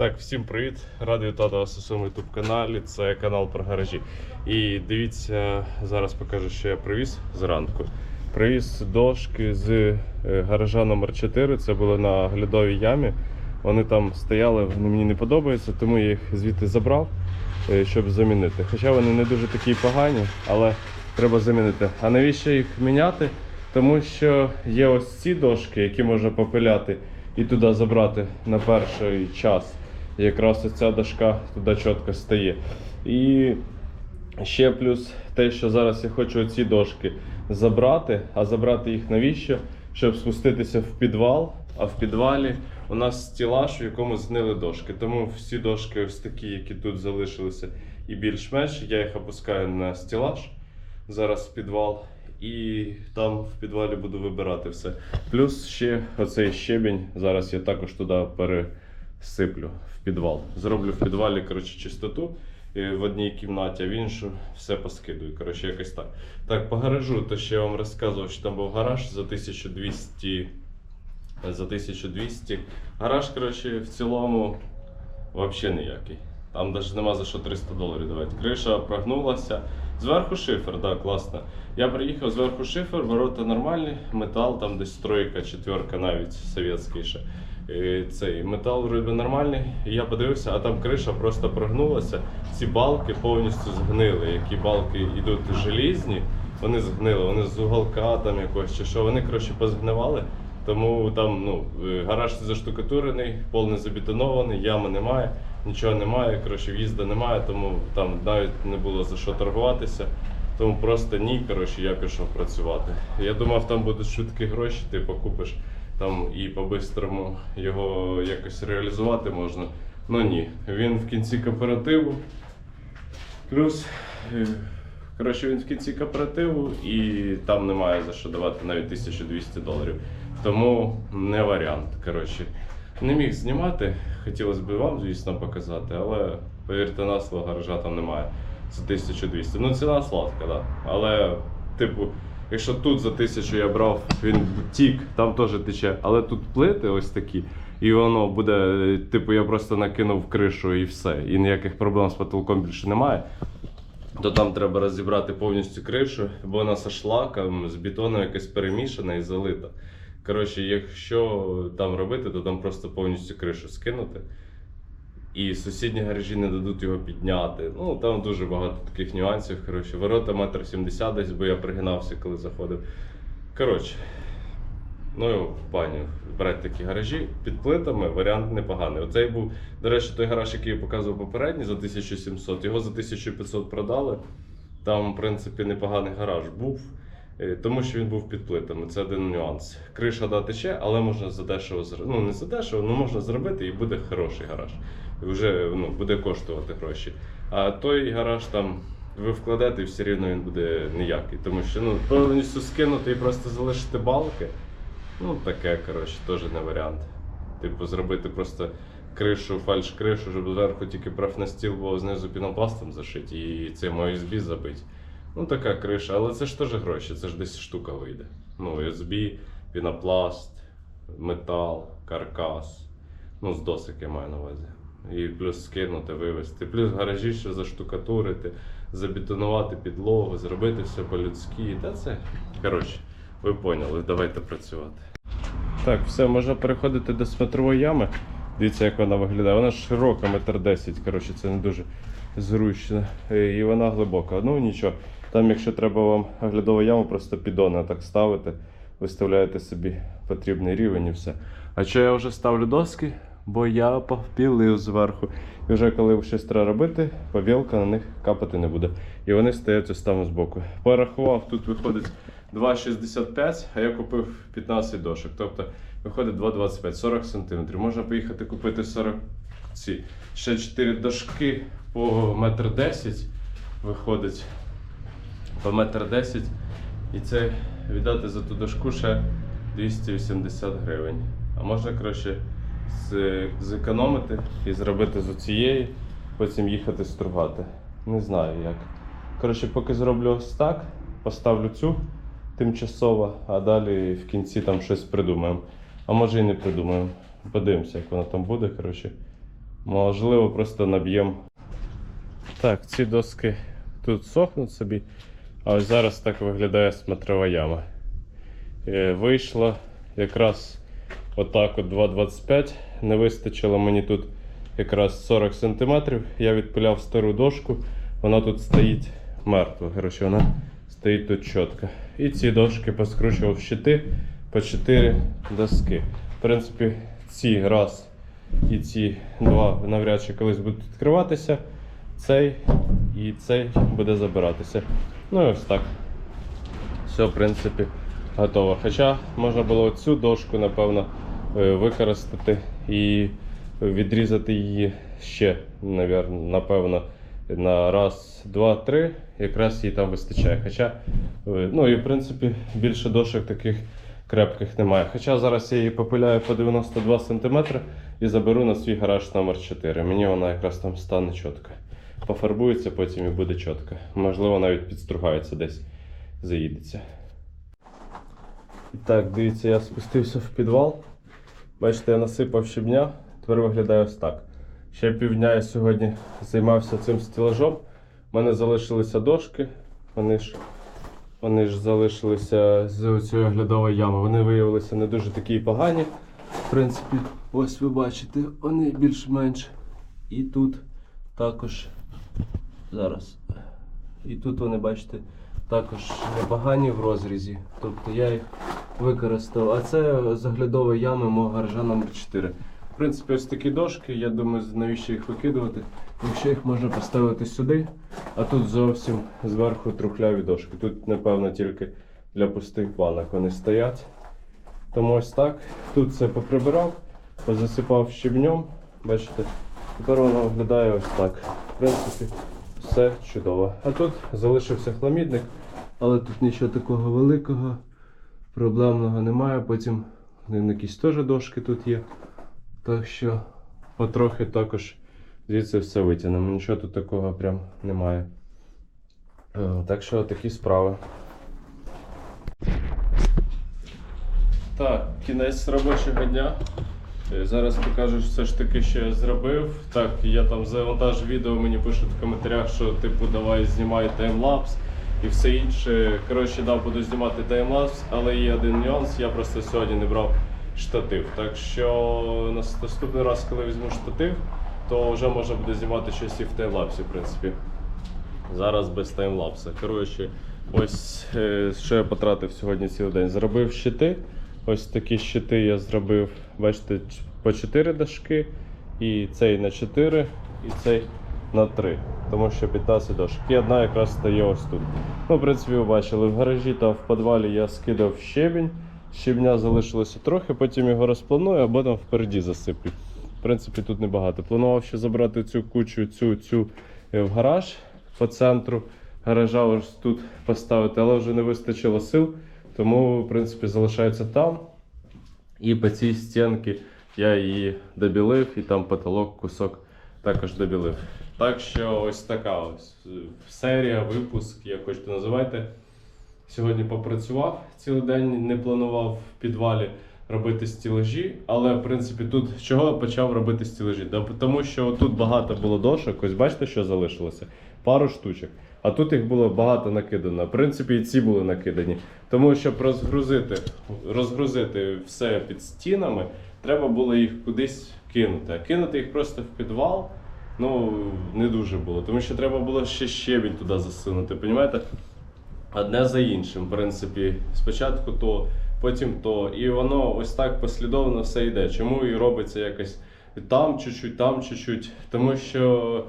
Так, всім привіт! Радий вітати вас у своєму youtube каналі. Це канал про гаражі. І дивіться, зараз покажу, що я привіз зранку. Привіз дошки з е, гаража номер 4 Це було на глядовій ямі. Вони там стояли, вони мені не подобаються, тому я їх звідти забрав, е, щоб замінити. Хоча вони не дуже такі погані, але треба замінити. А навіщо їх міняти? Тому що є ось ці дошки, які можна попиляти і туди забрати на перший час. Якраз ось ця дошка туди чітко стає. І ще плюс те, що зараз я хочу ці дошки забрати, а забрати їх навіщо? Щоб спуститися в підвал, а в підвалі у нас стілаж, в якому згнили дошки. Тому всі дошки ось такі, які тут залишилися, і більш-менш, я їх опускаю на стілаж зараз в підвал. І там в підвалі буду вибирати все. Плюс ще оцей щебінь. Зараз я також туди пересиплю в підвал. Зроблю в підвалі коротше, чистоту е, в одній кімнаті, а в іншу все поскидую. Коротше, якось так. Так, по гаражу, то ще я вам розказував, що там був гараж за 1200. За 1200. Гараж, коротше, в цілому взагалі ніякий. Там навіть нема за що 300 доларів давати. Криша прогнулася. Зверху шифер, да, класно. Я приїхав зверху шифер, ворота нормальні, метал, там десь тройка, четверка навіть совєтський ще. Е, Цей метал вроде нормальний. І я подивився, а там криша просто прогнулася. Ці балки повністю згнили. Які балки йдуть желізні, вони згнили, вони з уголка там якось чи що. Вони коротше позгнивали. Тому там ну, е, гараж заштукатурений, пол не забетонований, ями немає, нічого немає, коротше, в'їзду немає, тому там навіть не було за що торгуватися. Тому просто ні, коротше, я пішов працювати. Я думав, там будуть швидкі гроші, ти покупиш там і по-бистрому його якось реалізувати можна. Ну ні, він в кінці кооперативу. Плюс, е, коротше, він в кінці кооперативу і там немає за що давати навіть 1200 доларів. Тому не варіант. Коротше, не міг знімати. Хотілося б вам, звісно, показати, але повірте на слово, гаража там немає за 1200. Ну, ціна сладка, да. Але, типу, якщо тут за 1000 я брав, він тік, там теж тече, але тут плити ось такі. І воно буде, типу, я просто накинув кришу і все. І ніяких проблем з потолком більше немає. То там треба розібрати повністю кришу, бо вона з шлаком, з бетоном якась перемішана і залита. Коротше, якщо там робити, то там просто повністю кришу скинути. І сусідні гаражі не дадуть його підняти. Ну там дуже багато таких нюансів. Коротше, ворота метр сімдесят десь, бо я пригинався, коли заходив. Коротше, ну в баню брати такі гаражі під плитами варіант непоганий. Оцей був, до речі, той гараж, який я показував попередній за 1700, його за 1500 продали. Там, в принципі, непоганий гараж був. Е, Тому що він був під плитами, це один нюанс. Криша да тече, але можна задешево зробити. Ну не задешево, але можна зробити і буде хороший гараж. І Вже ну, буде коштувати гроші. А той гараж там ви вкладете і все рівно він буде ніякий. Тому що ну, повністю скинути і просто залишити балки. Ну таке, коротше, теж не варіант. Типу, зробити просто кришу, фальш-кришу, щоб зверху тільки профнастіл було знизу пінопластом зашити і цим OSB забити. Ну, така криша, але це ж теж гроші, це ж десь штука вийде. Ну, USB, пінопласт, метал, каркас. Ну, з досик я маю на увазі. І плюс скинути, вивезти. Плюс гаражі ще заштукатурити, забетонувати підлогу, зробити все по-людськи. Та це. Коротше, ви поняли, давайте працювати. Так, все, можна переходити до смотрової ями. Дивіться, як вона виглядає. Вона широка, метр десять. Коротше, це не дуже зручно. Е, І вона глибока. Ну нічого. Там, якщо треба вам оглядову яму, просто піддони так ставити, виставляєте собі потрібний рівень і все. А що я вже ставлю доски? Бо я попілив зверху. І вже коли щось треба робити, повілка на них капати не буде. І вони стоять ось там збоку. Порахував, тут виходить 2,65, а я купив 15 дошок. Тобто виходить 2,25, 40 см. Можна поїхати купити 40 ці. Ще 4 дошки по метр 10 виходить. По метр 10. І це віддати за ту дошку ще 280 гривень. А можна краще зекономити і зробити з цієї, потім їхати стругати. Не знаю як. Коротше, поки зроблю ось так, поставлю цю тимчасово, а далі в кінці там щось придумаємо. А може і не придумаємо. Подивимося, як воно там буде. Коротше. Можливо, просто наб'ємо. Так, ці доски тут сохнуть собі, а ось зараз так виглядає смотрова яма. Е, Вийшло якраз отак от 2,25. Не вистачило мені тут якраз 40 см. Я відпиляв стару дошку, вона тут стоїть мертва. Коротше, вона стоїть тут чітко. І ці дошки поскручував щити по 4 доски. В принципі, ці раз і ці два навряд чи колись будуть відкриватися. Цей і цей буде забиратися. Ну і ось так. Все, в принципі, готово. Хоча можна було цю дошку, напевно, е, використати і відрізати її ще, напевно, на раз, два, три. Якраз їй там вистачає. Хоча, е, ну і в принципі, більше дошок таких крепких немає. Хоча зараз я її попиляю по 92 см і заберу на свій гараж номер 4. Мені вона якраз там стане чітко. Пофарбується потім і буде чітко. Можливо, навіть підстругається десь, заїдеться. І так, дивіться, я спустився в підвал. Бачите, я насипав щебня, тепер виглядає ось так. Ще півдня я сьогодні займався цим стелажом. У мене залишилися дошки. Вони ж, вони ж залишилися з цієї оглядової ями. Вони виявилися не дуже такі погані. В принципі, ось ви бачите, вони більш-менш. І тут також зараз. І тут вони, бачите, також непогані в розрізі. Тобто я їх використав. А це з оглядової ями мого гаража номер 4. В принципі, ось такі дошки, я думаю, навіщо їх викидувати, якщо їх можна поставити сюди, а тут зовсім зверху трухляві дошки. Тут, напевно, тільки для пустих банок вони стоять. Тому ось так. Тут все поприбирав, позасипав щебнем. Бачите, тепер воно виглядає ось так. В принципі, все чудово. А тут залишився хламідник, але тут нічого такого великого, проблемного немає. Потім якісь теж дошки тут є. Так що потрохи також звідси все витягнемо. Нічого тут такого прям немає. Е, Так що такі справи. Так, кінець робочого дня. Е, Зараз покажу все ж таки, що я зробив. Так, я там завантажу відео, мені пишуть в коментарях, що типу давай знімай таймлапс і все інше. Коротше, да, буду знімати таймлапс, але є один нюанс, я просто сьогодні не брав штатив. Так що наступний раз, коли візьму штатив, то вже можна буде знімати щось і в таймлапсі, в принципі. Зараз без таймлапса. Коротше, ось е, що я потратив сьогодні цілий день. Зробив щити. Ось такі щити я зробив, бачите, по 4 дошки. І цей на 4, і цей на 3. Тому що 15 дошок. І одна якраз стає ось тут. Ну, в принципі, ви бачили, в гаражі та в підвалі я скидав щебінь. Щебня залишилося трохи, потім його розпланую або там впереді засиплю. В принципі, тут небагато. Планував ще забрати цю кучу, цю, цю е, в гараж по центру гаража ось тут поставити, але вже не вистачило сил, тому в принципі залишається там. І по цій стінці я її добілив, і там потолок кусок також добілив. Так що ось така ось серія, випуск, як хочете називайте. Сьогодні попрацював цілий день, не планував в підвалі робити стілежі, але в принципі тут чого почав робити стілежі? Да, Тому що тут багато було дошок, ось бачите, що залишилося? Пару штучок. А тут їх було багато накидано. В принципі, і ці були накидані. Тому щоб розгрузити, розгрузити все під стінами, треба було їх кудись кинути. А кинути їх просто в підвал. Ну, не дуже було, тому що треба було ще щебінь туди засунути, розумієте? одне за іншим, в принципі, спочатку то, потім то. І воно ось так послідовно все йде. Чому і робиться якось там чуть-чуть, там чуть-чуть. Тому що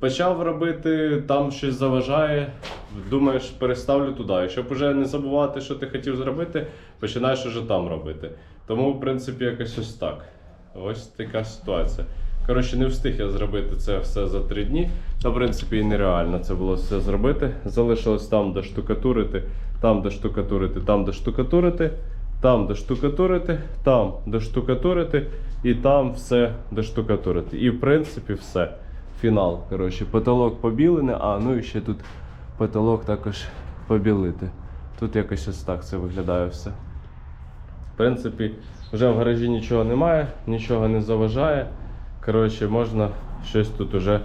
почав робити, там щось заважає, думаєш, переставлю туди. І щоб уже не забувати, що ти хотів зробити, починаєш уже там робити. Тому, в принципі, якось ось так. Ось така ситуація. Коротше, не встиг я зробити це все за три дні. Та, в принципі, і нереально це було все зробити. Залишилось там доштукатурити, там доштукатурити, там доштукатурити, там доштукатурити, там доштукатурити і там все доштукатурити. І в принципі все. Фінал. Коротше, потолок побілений, а ну і ще тут потолок також побілити. Тут якось ось так це виглядає все. В принципі, вже в гаражі нічого немає, нічого не заважає. Коротше, можна щось тут уже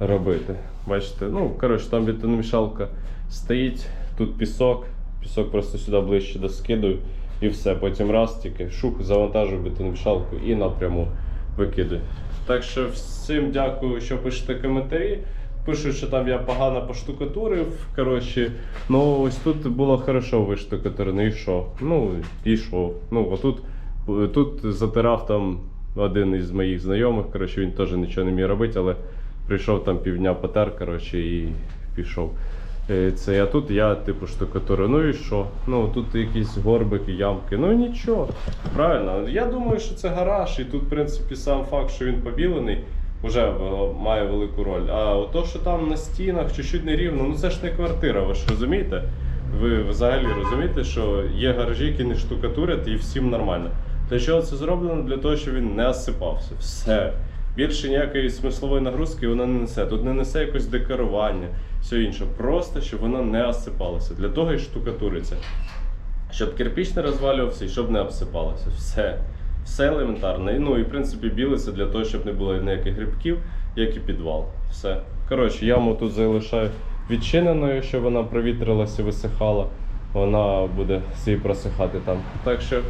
робити. Бачите, ну, коротше, там бетономішалка стоїть, тут пісок, пісок просто сюди ближче доскидую і все. Потім раз тільки шух, завантажую бетономішалку і напряму викидую. Так що всім дякую, що пишете коментарі. Пишуть, що там я погано поштукатурив. Коротше, ну ось тут було хорошо виштукатурено, і що? Ну, і що? Ну, отут тут затирав там один із моїх знайомих. Коротше, він теж нічого не міг робити, але прийшов там півдня потер, коротше, і пішов. Е, Це а тут я типу штукатурю. Ну і що? Ну тут якісь горбики, ямки. Ну нічого. Правильно. Я думаю, що це гараж, і тут, в принципі, сам факт, що він побілений, вже має велику роль. А то, що там на стінах чуть-чуть нерівно, ну це ж не квартира, ви ж розумієте? Ви взагалі розумієте, що є гаражі, які не штукатурять і всім нормально. Для чого це зроблено? Для того, щоб він не осипався. Все. Більше ніякої смислової нагрузки воно не несе. Тут не несе якось декорування, все інше. Просто щоб воно не осипалося. Для того і штукатуриться. Щоб кирпіч не розвалювався і щоб не обсипалося. Все. Все елементарно. Ну і в принципі білиться для того, щоб не було ніяких грибків, як і підвал. Все. Коротше, яму тут залишаю відчиненою, щоб вона провітрилася і висихала. Вона буде собі просихати там. Так що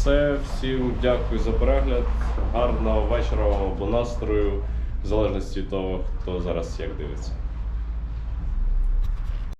все, всім дякую за перегляд. Гарного вечора вам або настрою, в залежності від того, хто зараз як дивиться.